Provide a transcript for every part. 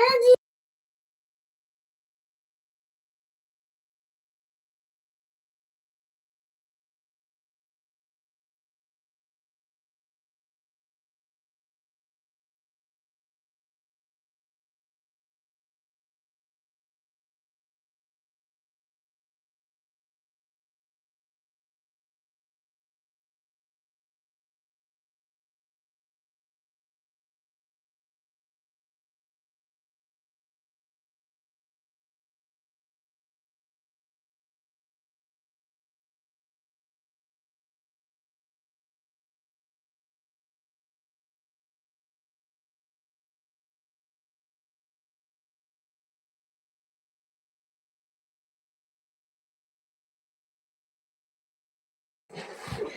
Reggie.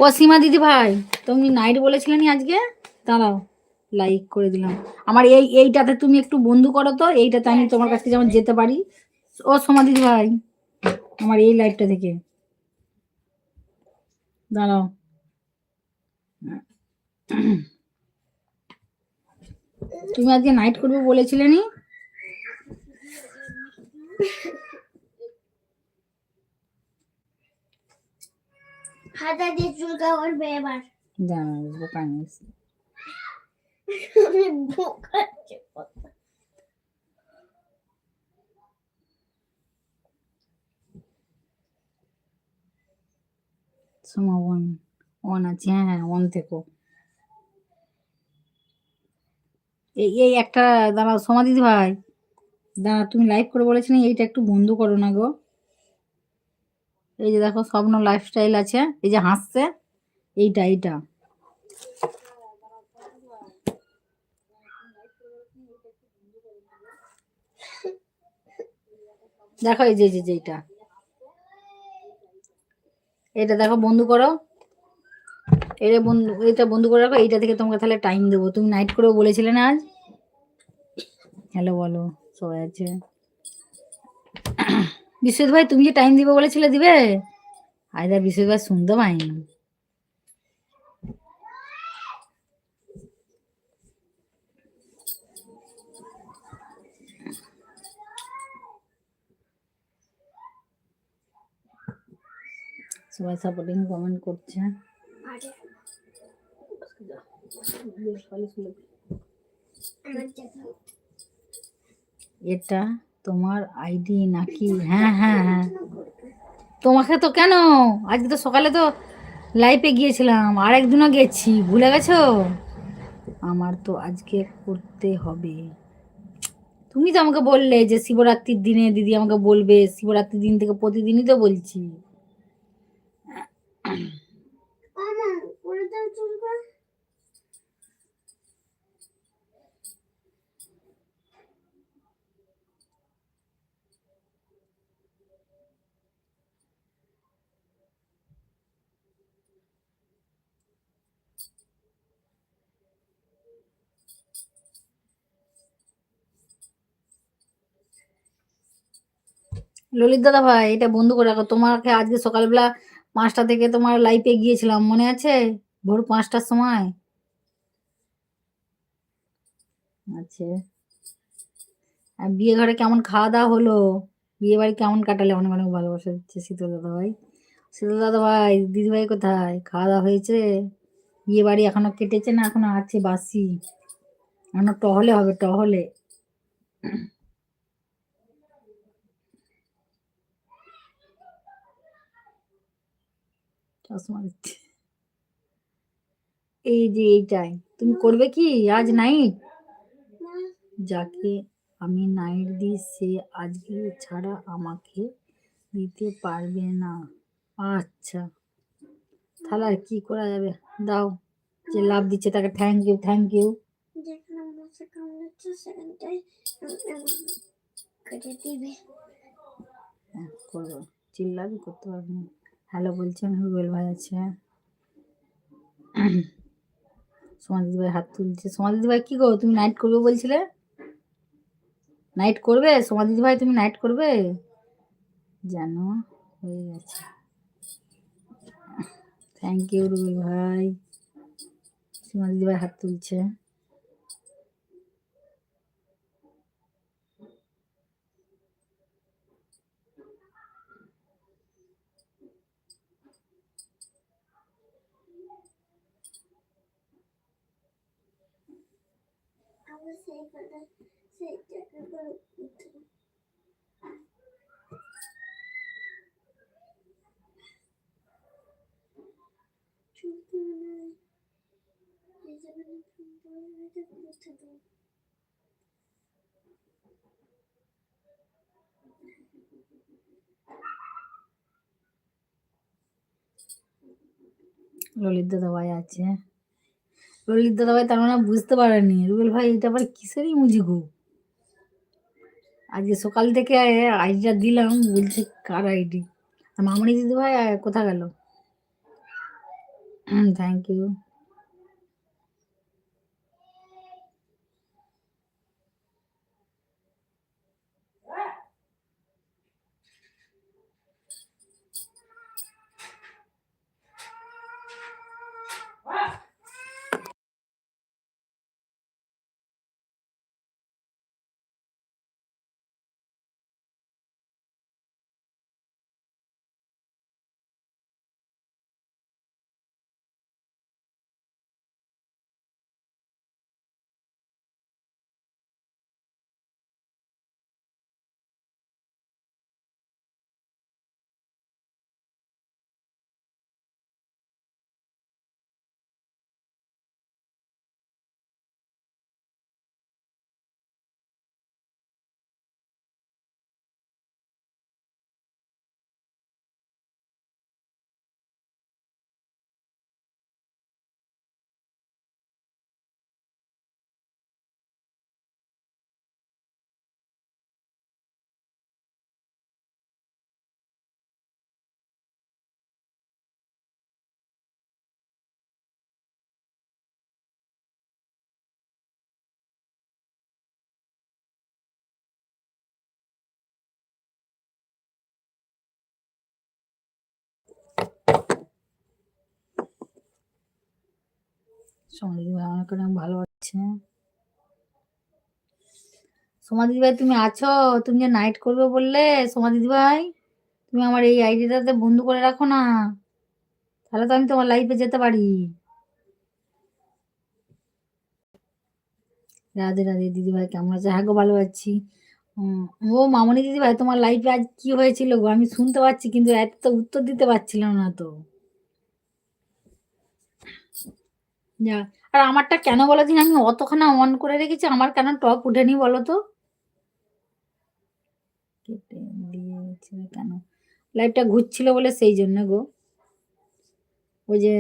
ও সীমা দিদি ভাই, তুমি নাইট বলেছিলে নি আজকে? দাঁড়াও লাইক করে দিলাম। আমার এই, এইটাতে তুমি একটু বন্ধু করো তো, এইটাতে আমি তোমার কাছ যেমন যেতে পারি। ও সোমা দিদি ভাই, আমার এই লাইটটা থেকে দাঁড়াও। তুমি আজকে নাইট করবে বলেছিলে নি? হাতা দিয়ে চুলকা করবে এবার দাঁড়াও বোকা ওয়ান আছে হ্যাঁ হ্যাঁ ওয়ান থেকো এই এই একটা দাঁড়াও সোমা দিদি ভাই। দাঁড়া তুমি লাইভ করে বলেছিলে এইটা একটু বন্ধ করো না গো। এই যে দেখো স্বপ্ন লাইফস্টাইল আছে, এই যে হাসছে, এইটা এইটা। দেখো এই যে যে যে এইটা। এটা দেখো বন্ধু করো। এটা বন্ধু এটা বন্ধু করে রাখো, এইটা থেকে তোমাকে তাহলে টাইম দেবো। তুমি নাইট করেও বলেছিলে না আজ? হ্যালো বলো, সবাই আছে। বিশ্বজিৎ ভাই তুমি যে টাইম দিবে বলেছিলে দিবে? আয়দা বিশ্বজিৎ ভাই শুনতে পাইনি সবাই সাপোর্টিং কমেন্ট করছে। এটা তোমার আইডি নাকি? হ্যাঁ হ্যাঁ হ্যাঁ। তোমাকে তো কেন? আজকে তো সকালে তো লাইফে গিয়েছিলাম। আর একদিনও গেছি। ভুলে গেছো? আমার তো আজকে করতে হবে। তুমি তো আমাকে বললে যে শিবরাত্রির দিনে দিদি আমাকে বলবে। শিবরাত্রির দিন থেকে প্রতিদিনই তো বলছি। ললিত দাদা ভাই, এটা বন্ধ করে রাখো। তোমাকে আজকে সকালবেলা পাঁচটা থেকে তোমার লাইফে গিয়েছিলাম, মনে আছে? ভোর পাঁচটার সময়? আচ্ছা। আর বিয়ে ঘরে কেমন খাওয়া দাওয়া হলো? বিয়ে বাড়ি কেমন কাটালে? অনেক অনেক ভালোবাসা দিচ্ছে শীতল দাদা ভাই। শীতল দাদা ভাই দিদি ভাই কোথায়? খাওয়া দাওয়া হয়েছে? বিয়ে বাড়ি এখনও কেটেছে না? এখনও আছে বাসি? এখনও টহলে হবে, টহলে। চশমা দিচ্ছে এই যে এইটাই। তুমি করবে কি? আজ নাইট যাকে আমি নাইট দিই সে আজকে ছাড়া আমাকে দিতে পারবে না। আচ্ছা। তাহলে আর কি করা যাবে? দাও। যে লাভ দিচ্ছে তাকে থ্যাংক ইউ থ্যাংক ইউ যেখানে মশা কামড়াচ্ছে সেখানটায় কেটে দিবে। হ্যাঁ করব। চিল্লাবি করতে পারব না। হ্যালো বলছেন রুবেল ভাই আছে। সমাধি ভাই হাত তুলছে। সমাধি ভাই, কি গো, তুমি নাইট করবে বলছিলে? নাইট করবে? সমাধি ভাই, তুমি নাইট করবে? জানো, হয়ে গেছে। থ্যাংক ইউ রুবেল ভাই। সমাধি ভাই হাত তুলছে। সেইখানে সেই জায়গাগুলো উঠে চুলকে মনে হয় এই জায়গাটা উঠে দেবো ললিত দাদা ভাই আছে ললিত দাদা ভাই তার মানে বুঝতে পারেনি। রুবেল ভাই এটা আবার কিসের ইমুজি গো? আজকে সকাল থেকে আইডিটা দিলাম বলছে কার আইডি? মামনি দিদি ভাই আহ, কোথা গেল? থ্যাংক ইউ সোমা দিদি ভাই আমাকে অনেক ভালো আছে সোমা দিদি ভাই, তুমি আছো? তুমি যে নাইট করবে বললে, সোমা দিদি ভাই, তুমি আমার এই আইডিটাতে বন্ধ করে রাখো না। তাহলে তো আমি তোমার লাইফে যেতে পারি। রাধে রাধে দিদি ভাই, কেমন আছে? হ্যাঁ গো, ভালো আছি। ও মামনি দিদি ভাই, তোমার লাইফে আজ কি হয়েছিল গো? আমি শুনতে পাচ্ছি, কিন্তু এত উত্তর দিতে পারছিলাম না তো। যা আর আমারটা কেন বলো দিন? আমি অতখানা অন করে রেখেছি, আমার কেন টপ উঠেনি বলো তো? কেটে দিয়েছে কেন? লাইটটা ঘুরছিল বলে সেই জন্য গো। ওই যে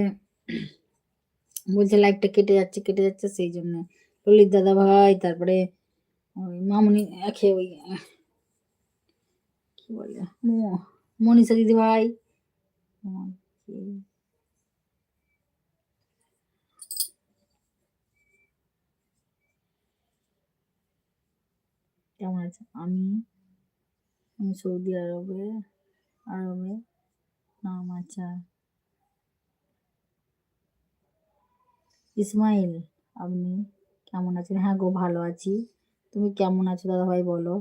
বলছে লাইটটা কেটে যাচ্ছে কেটে যাচ্ছে সেই জন্য। ললিত দাদা ভাই, তারপরে ওই মামনি, একে ওই, কি বলে মনীষা দিদি ভাই। কেমন আছে? আমি সৌদি আরবে আরবে নাম আচ্ছা ইসমাইল, আপনি কেমন আছেন? হ্যাঁ গো, ভালো আছি। তুমি কেমন আছো দাদা ভাই বলো।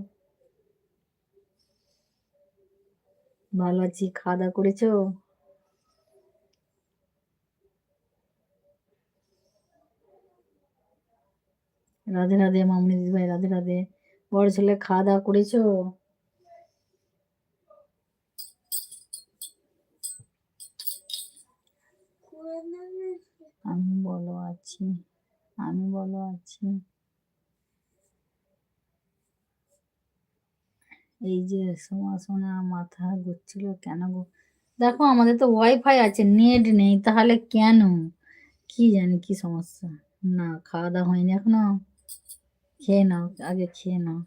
ভালো আছি খাওয়া দাওয়া করেছ? রাধে রাধে মামনি দিদি ভাই রাধে রাধে। বড় ছেলে খাওয়া দাওয়া করেছ? আমি বলো আছি, আমি বলো আছি। এই যে সোমা সোনা মাথা ঘুরছিল কেন গো? দেখো আমাদের তো ওয়াইফাই আছে, নেট নেই, তাহলে কেন? কি জানি কি সমস্যা? না, খাওয়া দাওয়া হয়নি এখনও। খেয়ে নাও আগে খেয়ে নাও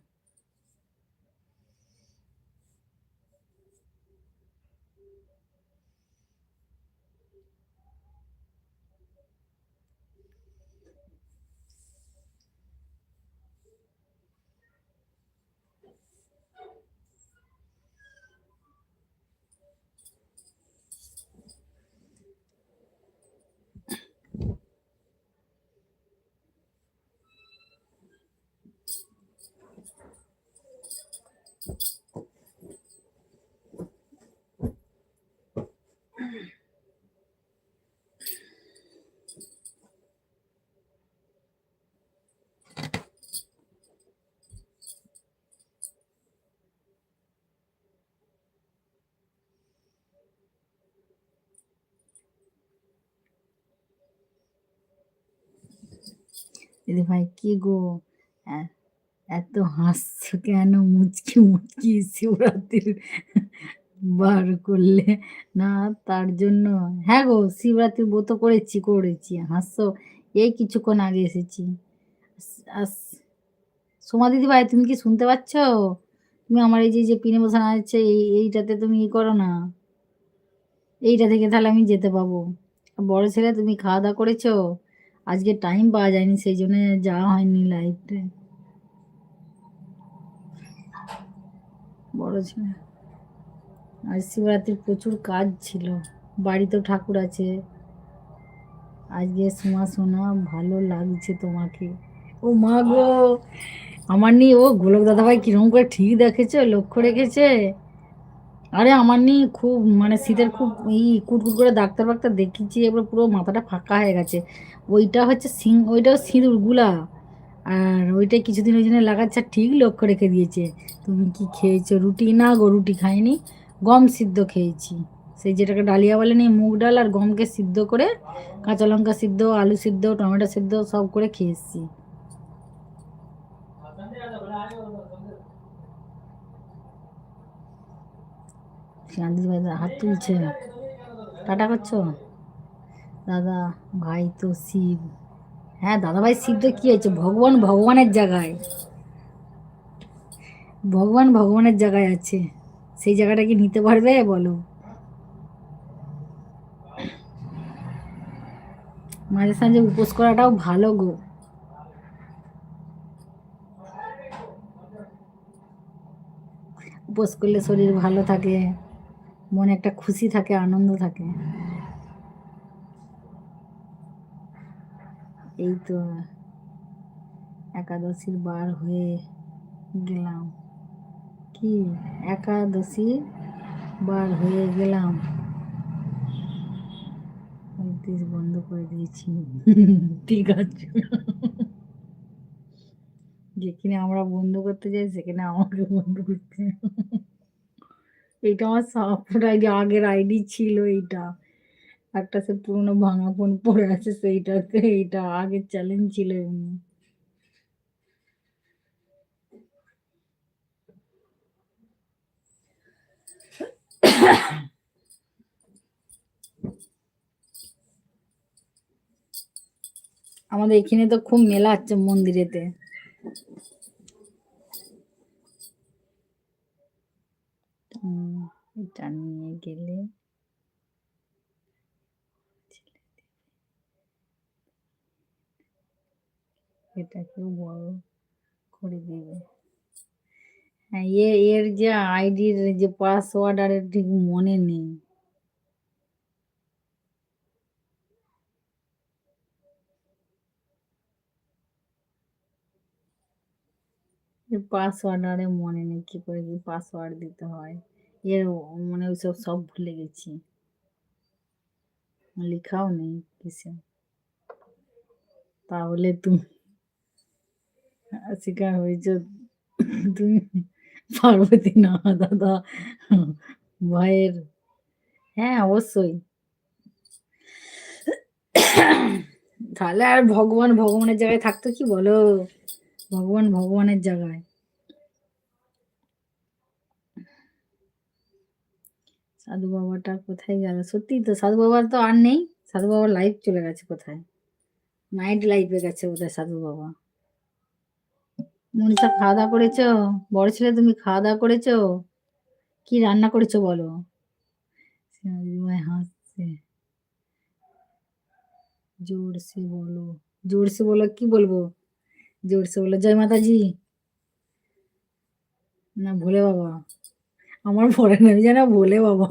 Ele vai, Kigo. É, এত হাসছো কেন? মুচকি মুচকি শিবরাত্রির বার করলে। না, তার জন্য হ্যাঁ গো, শিবরাত্রির ব্রত করেছি করেছি। হাসছো? এই কিছুক্ষণ আগে এসেছি। সোমা দিদি ভাই তুমি কি শুনতে পাচ্ছ? তুমি আমার এই যে যে পিনে বসানো আছে, এই, এইটাতে তুমি ই করো না। এইটা থেকে তাহলে আমি যেতে পাবো। বড় ছেলে, তুমি খাওয়া দাওয়া করেছ? আজকে টাইম পাওয়া যায়নি, সেই জন্য যাওয়া হয়নি লাইফে বড় ছেলে। আজ শিবরাত্রির প্রচুর কাজ ছিল। বাড়িতেও ঠাকুর আছে। আজকে সোমা সোনা ভালো লাগছে তোমাকে। ও মা গো, আমার নিয়ে ও গোলক দাদাভাই কীরকম করে ঠিক দেখেছে, লক্ষ্য রেখেছে। আরে আমার নিয়ে খুব মানে শীতের খুব ই কুটকুট করে ডাক্তার ফাক্তার দেখিয়েছি, এবার পুরো মাথাটা ফাঁকা হয়ে গেছে। ওইটা হচ্ছে সিং ওইটাও সিঁদুরগুলা আর ওইটাই কিছুদিন ওই জন্য লাগাচ্ছে ঠিক লক্ষ্য রেখে দিয়েছে। তুমি কি খেয়েছো? রুটি? না গো, রুটি খাইনি। গম সিদ্ধ খেয়েছি। সেই যেটাকে ডালিয়া বলে নেই মুগ ডাল আর গমকে সিদ্ধ করে, কাঁচা লঙ্কা সিদ্ধ, আলু সিদ্ধ, টমেটো সিদ্ধ সব করে খেয়ে এসেছি। হাত তুলছে। টাটা করছ? দাদা, ভাই তো শিব। হ্যাঁ দাদা ভাই শিব তো কি হয়েছে? ভগবান ভগবানের জায়গায়। ভগবান ভগবানের জায়গায় আছে। সেই জায়গাটা কি নিতে পারবে, বলো? মাঝে সাঝে উপোস করাটাও ভালো গো। উপোস করলে শরীর ভালো থাকে, মনে একটা খুশি থাকে, আনন্দ থাকে। এই তো একাদশীর বার হয়ে গেলাম। কি? একাদশী বার হয়ে গেলাম। বন্ধ করে দিয়েছি। ঠিক আছে। যেখানে আমরা বন্ধ করতে যাই, সেখানে আমাকে বন্ধ করতে এইটা আমার সাপোর্ট আইডি, আগের আইডি ছিল এইটা। একটা সে পুরনো ভাঙা ফোন পড়ে আছে সেইটাতে, এইটা আগের চ্যালেঞ্জ ছিল এমনি। আমাদের এখানে তো খুব মেলা হচ্ছে মন্দিরেতে। এটা নিয়ে গেলে এটাকেও বড় করে দেবে। হ্যাঁ এ, এর যে আইডির যে পাসওয়ার্ড আর ঠিক মনে নেই। পাসওয়ার্ড আরে মনে নেই, কি করে কি পাসওয়ার্ড দিতে হয়। এর মানে ওইসব সব ভুলে গেছি। লেখাও নেই কিসে তাহলে তুমি শিকার হয়েছ তুমি পার্বতী না, দাদা ভয়ের হ্যাঁ অবশ্যই। তাহলে আর ভগবান ভগবানের জায়গায় থাকতো কি বলো? ভগবান ভগবানের জায়গায়। সাধু বাবাটা কোথায় গেল? সত্যি তো, সাধু বাবার তো আর নেই। সাধু বাবার লাইফ চলে গেছে কোথায়? নাইট লাইফে গেছে বোধহয় সাধু বাবা। মনীষা, খাওয়া দাওয়া করেছ? বড় ছেলে, তুমি খাওয়া দাওয়া করেছ? কি রান্না করেছ বলো? হাসছে। জোরসে বলো। জোরসে বলো, কি বলব? জোরসে বলো, জয় মাতাজি। না, ভোলে বাবা। আমার পরের নাম জানা ভোলে বাবা।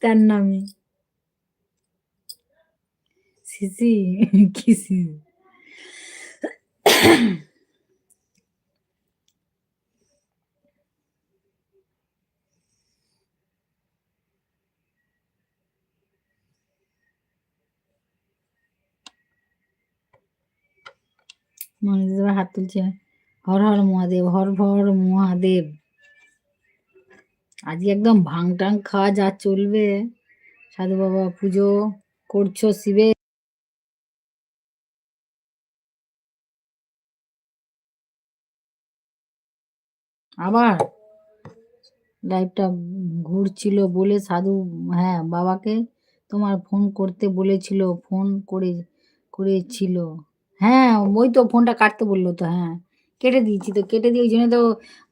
তার নামই। সিসি কি সিসি মহাদেব হাত তুলছে। হর হর মহাদেব, হর ভর মহাদেব। আজকে একদম ভাং টাং খাওয়া যা চলবে। সাধু বাবা পুজো করছ শিবে। আবার লাইফটা ঘুরছিল বলে সাধু হ্যাঁ বাবাকে তোমার ফোন করতে বলেছিল ফোন করে, করেছিল। হ্যাঁ ওই তো ফোনটা কাটতে বলল তো হ্যাঁ। কেটে দিয়েছি তো, কেটে দিয়ে ওই জন্য তো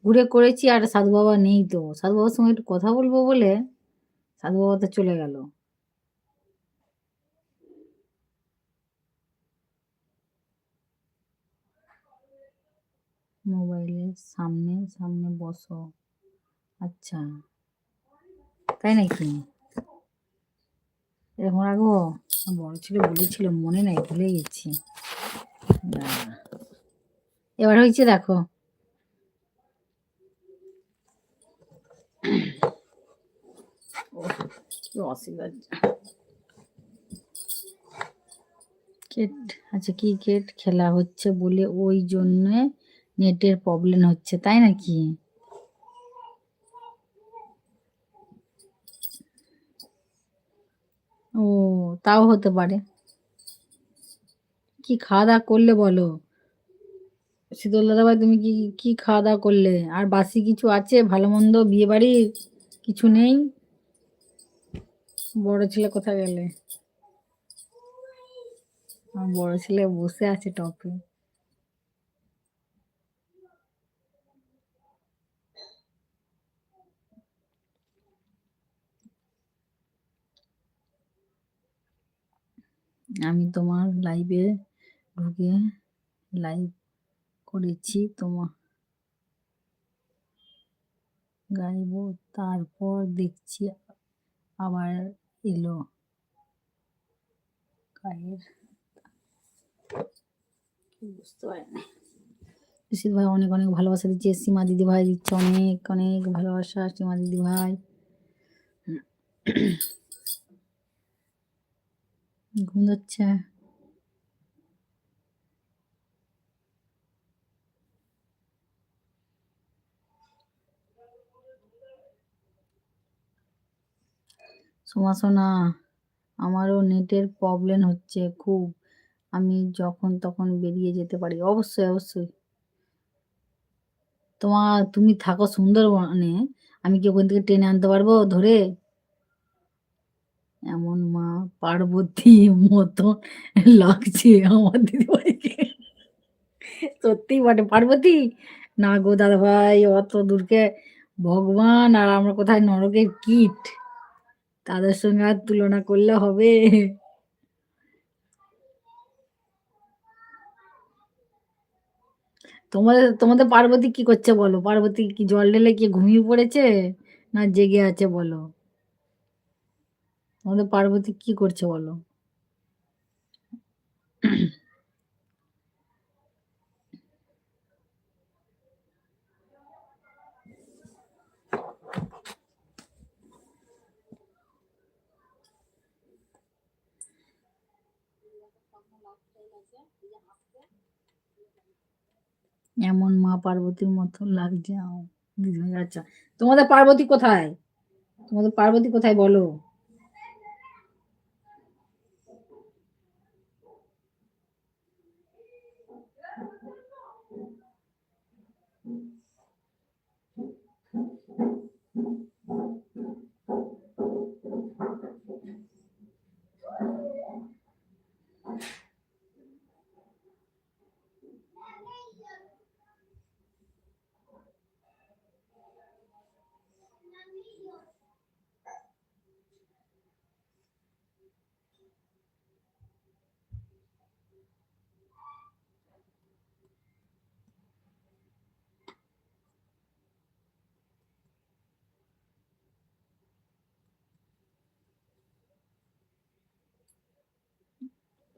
ঘুরে করেছি আর সাধু বাবা নেই তো। সাধু বাবার সঙ্গে একটু কথা বলব বলে সাধু বাবা তো চলে গেল। মোবাইলের সামনে সামনে বসো। আচ্ছা। তাই নাকি? এরকম রাখব? বড় ছিল বলেছিল, মনে নাই, ভুলে গেছি। এবার হয়েছে দেখো। কি অসুবিধা ক্রিকেট আচ্ছা ক্রিকেট খেলা হচ্ছে বলে ওই জন্য নেটের প্রবলেম হচ্ছে তাই নাকি? ও তাও হতে পারে। কি খাওয়া দাওয়া করলে বলো? শীতল দাদা ভাই তুমি কি কি খাওয়া দাওয়া করলে? আর বাসি কিছু আছে? ভালো মন্দ বিয়ে বাড়ির কিছু নেই? বড় ছেলে কোথায় গেলে? বড় ছেলে বসে আছে টপে। আমি তোমার লাইভে ঢুকে লাইভ করেছি তোমার গাইবো, তারপর দেখছি আবার এলো। গায়ের বুঝতে পারি না ভাই, অনেক অনেক ভালোবাসা দিচ্ছে। সীমা দিদি ভাই দিচ্ছে অনেক অনেক ভালোবাসা সীমা দিদি ভাই। ঘুম যাচ্ছে সোমা সোনা আমারও নেটের প্রবলেম হচ্ছে খুব। আমি যখন তখন বেরিয়ে যেতে পারি। অবশ্যই অবশ্যই। তোমার তুমি থাকো সুন্দরবনে। আমি কি ওখান থেকে টেনে আনতে পারব ধরে? এমন মা পার্বতী মতো লাগছে আমার দিদিভাইকে। সত্যি বটে। পার্বতী! না গো দাদা ভাই অত দূরকে। ভগবান, আর আমরা কোথায় নরকের কীট? তাদের সঙ্গে আর তুলনা করলে হবে? তোমাদের তোমাদের পার্বতী কি করছে বলো? পার্বতী কি জল ঢেলে কি ঘুমিয়ে পড়েছে? না জেগে আছে বলো? তোমাদের পার্বতী কি করছে বলো? এমন মা পার্বতীর মতো লাগছে আচ্ছা তোমাদের পার্বতী কোথায়? তোমাদের পার্বতী কোথায় বলো?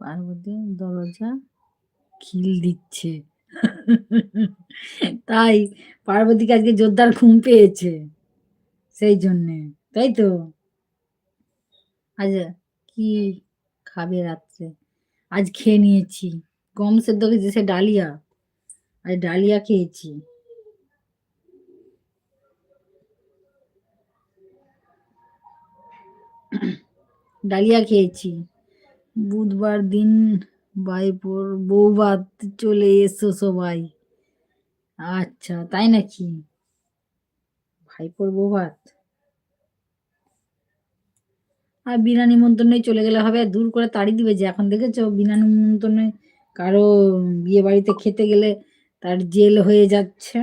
পার্বতী দরজা খিল দিচ্ছে। তাই পার্বতীকে আজকে জোরদার ঘুম পেয়েছে সেই জন্যে, তাই তো? আজ কি খাবে রাত্রে? আজ খেয়ে নিয়েছি। গম সেদ্ধ খেয়েছি, সে ডালিয়া। আজ ডালিয়া খেয়েছি। ডালিয়া খেয়েছি। বুধবার দিন বাইপোর বৌভাত চলে এসো সবাই। আচ্ছা তাই নাকি? ভাইপোর ভাত আর বিনা নিমন্ত্রণে চলে গেলে হবে, দূর করে তাড়ি দিবে যে, এখন দেখেছ? বিনা নিমন্ত্রণে কারও বিয়ে বাড়িতে খেতে গেলে তার জেল হয়ে যাচ্ছে।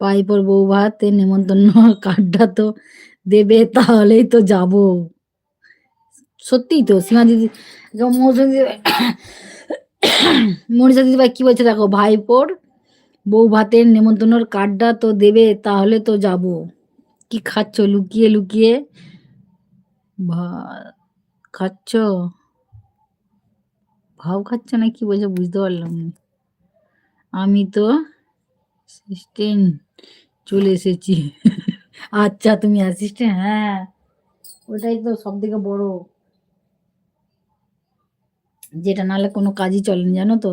ভাইপোর বউ ভাতে, নেমন্তন্ন কার্ডটা তো দেবে, তাহলেই তো যাব। সত্যিই তো, সীমা দিদি মৌসুমী দিদি, মনীষা দিদি ভাই কি বলছে দেখো ভাইপোর বউ ভাতের নেমন্তন্নর কার্ডটা তো দেবে, তাহলে তো যাব। কি খাচ্ছ, লুকিয়ে লুকিয়ে? খাচ্ছ? ভাও খাচ্ছ না কি বলছে, বুঝতে পারলাম আমি তো অ্যাসিস্ট্যান্ট চলে এসেছি। আচ্ছা তুমি অ্যাসিস্ট্যান্ট হ্যাঁ। ওটাই তো সব থেকে বড়। যেটা নাহলে কোনো কাজই চলেনি জানো তো?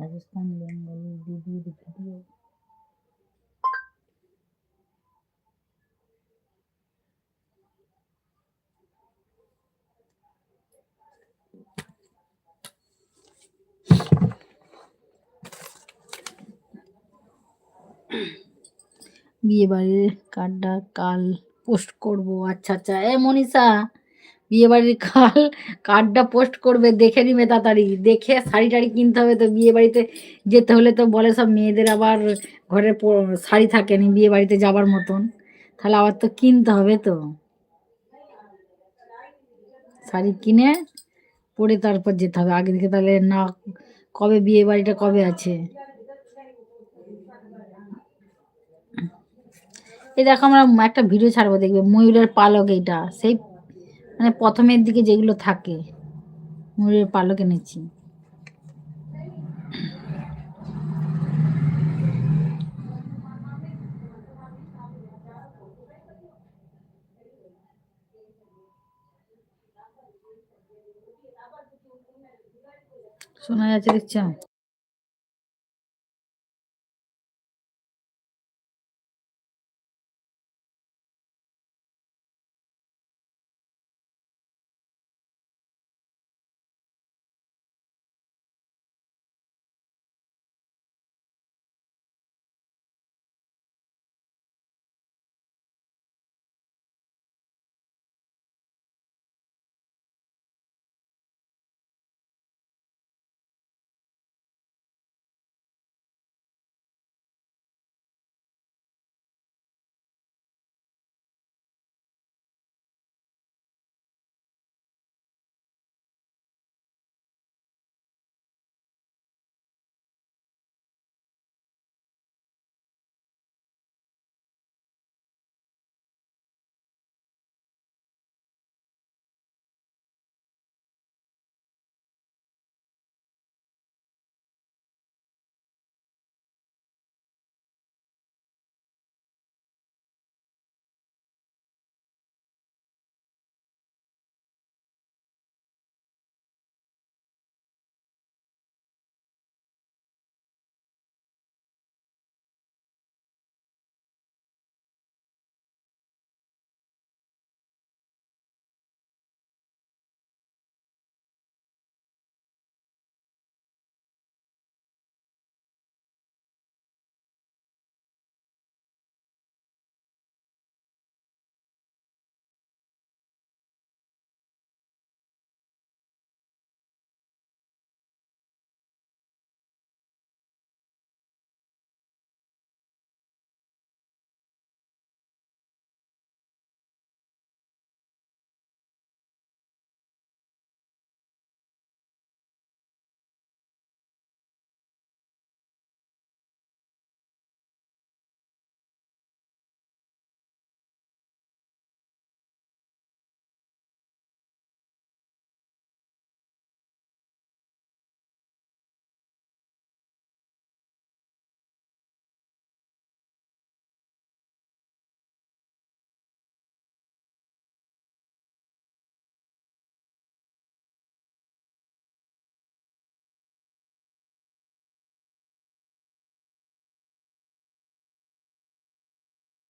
দিদি রাজস্থান বেঙ্গলি দিদির ভিডিও বিয়ে বাড়ির কার্ডটা কাল পোস্ট করব আচ্ছা আচ্ছা এ মনীষা বিয়ে বাড়ির কাল কার্ডটা পোস্ট করবে, দেখে নিবে তাড়াতাড়ি। দেখে শাড়ি টাড়ি কিনতে হবে তো বিয়ে বাড়িতে যেতে হলে তো বলে সব মেয়েদের আবার ঘরে শাড়ি থাকেনি বিয়ে বাড়িতে যাবার মতন। তাহলে আবার তো কিনতে হবে তো। শাড়ি কিনে পরে তারপর যেতে হবে। আগে থেকে তাহলে না, কবে বিয়ে বাড়িটা কবে আছে? এই দেখো আমরা একটা ভিডিও ছাড়বো দেখবে, ময়ূরের পালক এইটা। সেই মানে প্রথমের দিকে যেগুলো থাকে ময়ূরের পালক এনেছি। শোনা যাচ্ছে দেখছ?